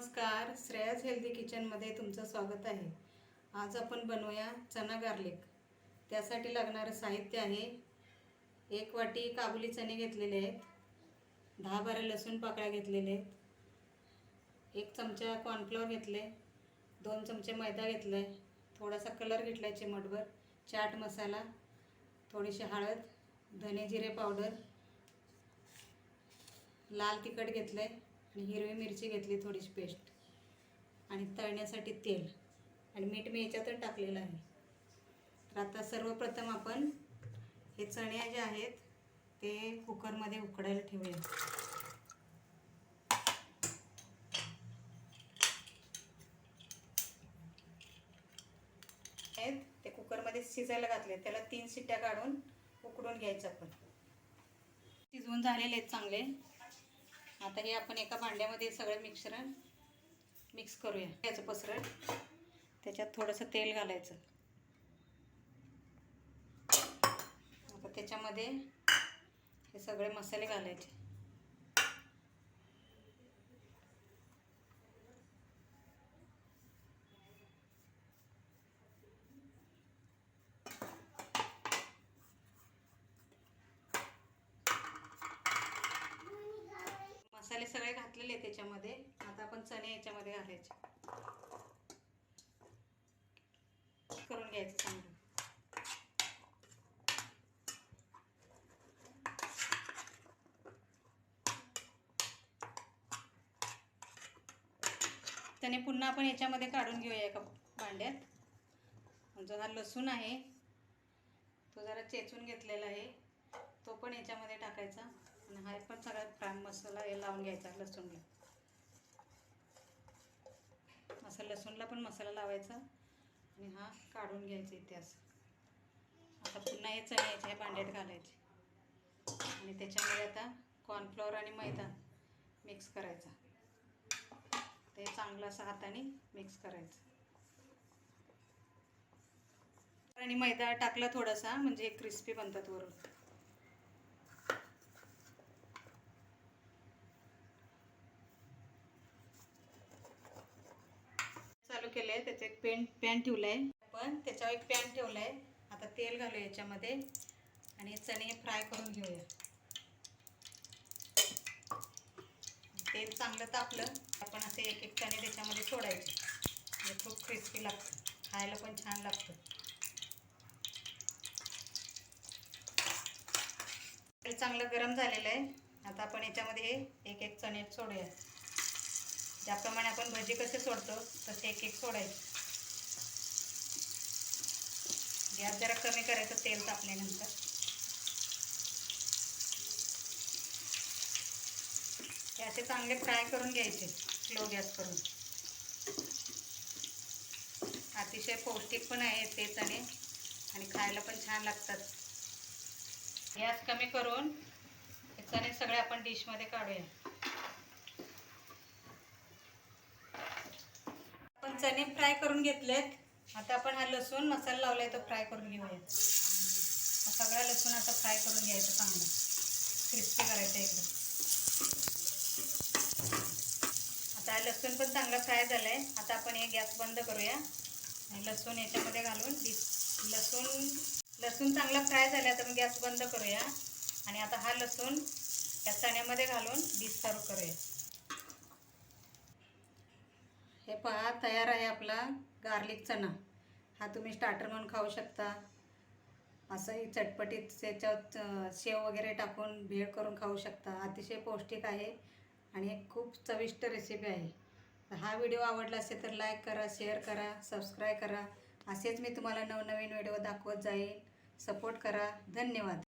नमस्कार श्रेयस हेल्दी किचनमध्ये तुमचं स्वागत आहे. आज आपण बनवूया चना गार्लिक त्यासाठी लागणारं साहित्य आहे. एक वाटी काबुली चणे घेतलेले आहेत. दहा बारा लसूण पाकळ्या घेतलेले आहेत. एक चमचा कॉर्नफ्लॉवर घेतले दोन चमचे मैदा घेतला आहे थोडासा कलर घेतला आहे चिमटभर. चाट मसाला थोडीशी हळद धने जिरे पावडर लाल तिखट घेतलं आहे आणि हिरवी मिरची घेतली थोडीशी पेस्ट आणि तळण्यासाठी तेल. आणि मीठ मी याच्यातच टाकलेलं आहे. तर आता सर्वप्रथम आपण हे चण्या जे आहेत ते कुकरमध्ये उकडायला ठेवूया आहेत ते कुकरमध्ये शिजायला घातले. त्याला तीन शिट्ट्या काढून उकडून घ्यायचं आपण. शिजवून झालेले आहेत चांगले. आता हे आपण एका भांड्यामध्ये सगळं मिक्सरण मिक्स करूया. याचं पसरट त्याच्यात थोडंसं तेल घालायचं. आता त्याच्यामध्ये हे सगळे मसाले घालायचे मसाले सगळे घातलेले आहेत त्याच्यामध्ये. आता आपण चणे याच्यामध्ये घालायचे. करून घ्यायचं चांगलं. त्याने पुन्हा आपण याच्यामध्ये काढून घेऊया एका भांड्यात. जो हा लसूण आहे. तो जरा चेचून घेतलेला आहे. तो पण याच्यामध्ये टाकायचा. आणि हा पण सगळ्यात मसाला हे लावून घ्यायचा लसूणला. असा लसूणला पण मसाला लावायचा आणि हा काढून घ्यायचा इथे असं आता पुन्हा हे चण्याचे ह्या भांड्यात घालायचे. आणि त्याच्यामध्ये आता कॉर्नफ्लॉवर आणि मैदा मिक्स करायचा. ते चांगलं असं हाताने मिक्स करायचं. आणि मैदा टाकला थोडासा म्हणजे क्रिस्पी बनतात वरून. केलं आहे त्याचं एक पेन पॅन ठेवलं आहे आपण त्याच्यावर एक पॅन ठेवलं आहे आता तेल घालूया याच्यामध्ये आणि चणे फ्राय करून घेऊया. तेल चांगलं तापलं आपण असे एक एक चणे त्याच्यामध्ये सोडायचे. म्हणजे खूप क्रिस्पी लागतं. खायला पण छान लागतं. तेल चांगलं गरम झालेलं आहे. आता आपण याच्यामध्ये हे एक एक चणे सोडूया. ज्याप्रमाणे आपण भजी कसे सोडतो तसे एक एक सोडायचे. गॅस जरा कमी करायचं तेल तापल्यानंतर. हे असे चांगले फ्राय करून घ्यायचे स्लो गॅस करून. अतिशय पौष्टिक पण आहे ते चणे आणि खायला पण छान लागतात. गॅस कमी करून हे चणे सगळे आपण डिशमध्ये काढूया. चणे फ्राय करून घेतलेत. आता आपण हा लसूण मसाला लावलाय तो फ्राय करून घेऊया. हा सगळा लसूण आता फ्राय करून घ्यायचं चांगलं. क्रिस्पी करायचं एकदम. आता हा लसूण पण चांगला फ्राय झाला आहे आता आपण हे गॅस बंद करूया. आणि लसूण याच्यामध्ये घालून लसूण लसूण चांगला फ्राय झाला तर गॅस बंद करूया. आणि आता हा लसूण या चण्यामध्ये घालून डिस्टर्व करूया. हे पहा तयार आहे आपला गार्लिक चणा. हा तुम्ही स्टार्टर म्हणून खाऊ शकता. असंही चटपटीत त्याच्यात शेव वगैरे टाकून भेळ करून खाऊ शकता. अतिशय पौष्टिक आहे आणि एक खूप चविष्ट रेसिपी आहे. तर हा व्हिडिओ आवडला असेल तर लाईक करा शेअर करा सबस्क्राईब करा. असेच मी तुम्हाला नवनवीन व्हिडिओ दाखवत जाईन. सपोर्ट करा. धन्यवाद.